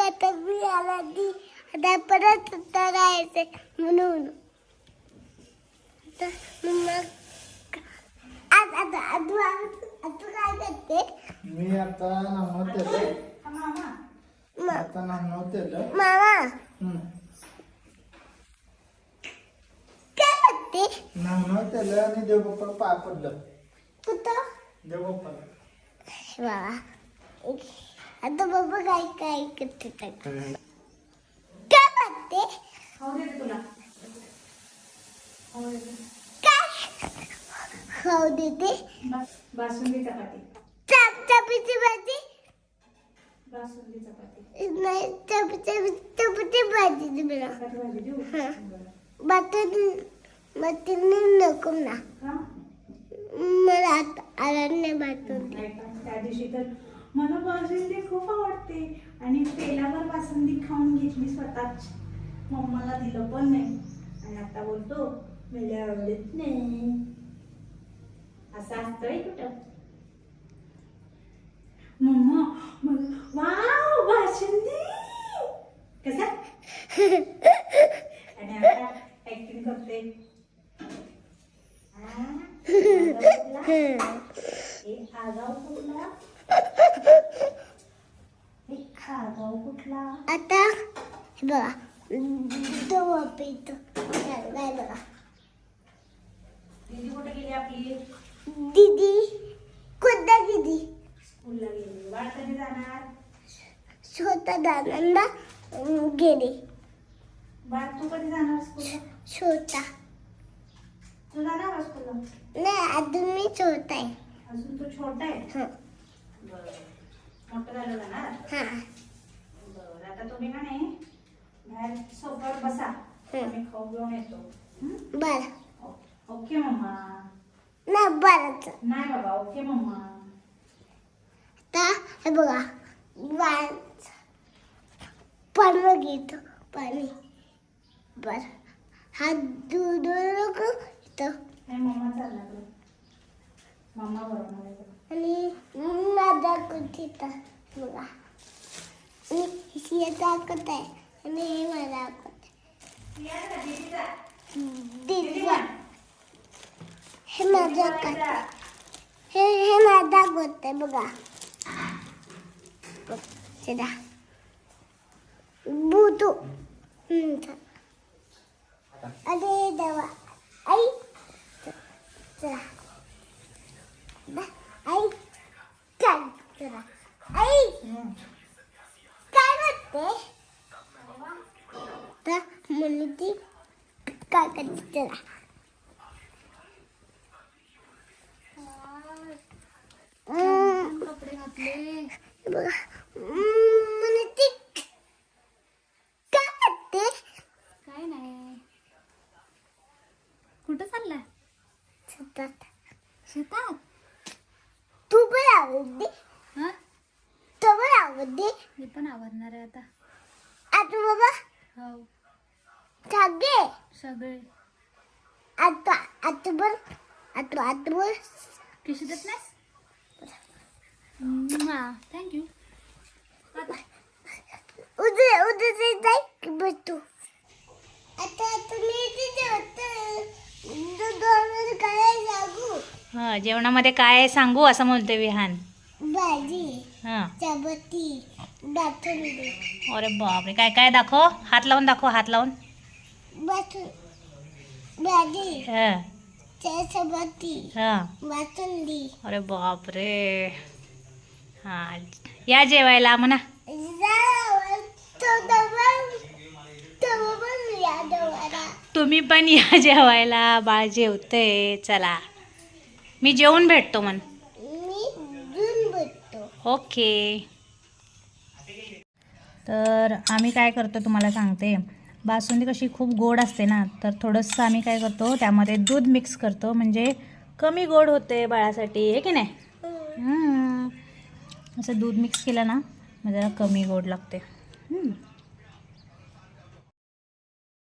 आता मी आला की आता परत उत्तर राहायचं म्हणून आता मग आज आता तू आता काय करते मी आता नामत केलं म- आता नामत केलं मामा हम्म. काय करते नामत केलं आणि देवबाप्पाला पाय पडलं कुठं देवबाप्पाला बाबा आता बाबा काय काय करते ते. काय? दे. काय? खाऊ देते बस बासुंदी चपाती. चाप चापीची भाजी? बासुंदी चपाती. नाही चाप चाप चापीची भाजी दे मला. चपाती हा. बाटली नको ना मला आता आला नाही का? त्या दिवशी तर मला बासुंदी खूप आवडते. आणि तेलावर बासुंदी खाऊन घेतली स्वतःच. मम्माला दिलं पण नाही. आणि आता बोलतो मला आवडत नाही. असं असतंय कुठं. Mamma wow basundi. कसा? आणि आता ऍक्टिंग करते. आ, आगाऊ कुठला? कुठला आता हे बघा. दवा पितो काय बघा. दीदी कुठे गेली आपली? दीदी. कुठं दीदी? स्कूलला गेली. बाळ कधी जाणार? छोटा दादांना गेले. बाळ तू कधी जाणार स्कूलला? छोटा. तू जाणार का स्कूलला? नाही अजून मी छोटा आहे. अजून तू छोटा आहे? मोठं झालं जाणार बरं आता तुम्ही का नाही बाहेर सोफ्यावर बसा. आम्ही खाऊ घेऊन येतो? बरं. ओ- ओके मम्मा. नाही बरंच नाही बाबा ओके मम्मा. आता हे बघा वाच. पाणी घेतो पाणी. बर. हा दूध नाही मम्मा तुला मम्मा बरोबर. आणि माझा कुठे बघा आणि हे दाखवत आहे आणि हे मला दाखवत या ना, दीदीचा. दिसला हे माझा दाखवत हे हे माझा दाखवत आहे बघा बघ, हे दा बुटू हम्म, चल. अरे देवा आई चला दा, आई काय चला आई ते तर म्हणली ती काय करते चला कपडे घातले बघा म्हणे ती काय करते काय नाही कुठं चाललाय शेतात शेतात तू पण आवडते हा आवडते? मी पण आवरणार आहे आता. आता बाबा? हो. सगळे? सगळे. आता आता पण आता आता पण किशी देत नाहीस? थँक्यू उद्या उद्या ते जाईल बस तू. आता तुम्ही तिथे होतं काय सांगू? हा जेवणामध्ये काय आहे सांगू असं म्हणते विहान. भाजी हा. चपाती अरे बापरे काय काय दाखव? हात लावून दाखव हात लावून. बाथरूम भाजी हा. चपाती हा. बासुंदी अरे बापरे. हा या जेवायला म्हणा. तुम्ही पण या जेवायला बाळ जेवते चला. मी जेवून भेटतो म्हण. ओके. तर आम्ही काय करतो तुम्हाला सांगते. बासुंदी कशी खूप गोड असते ना तर थोडंसं आम्ही काय करतो त्यामध्ये दूध मिक्स करतो. म्हणजे कमी गोड होते बाळासाठी आहे की नाही? असं दूध मिक्स केलं ना मग जरा कमी गोड लागते.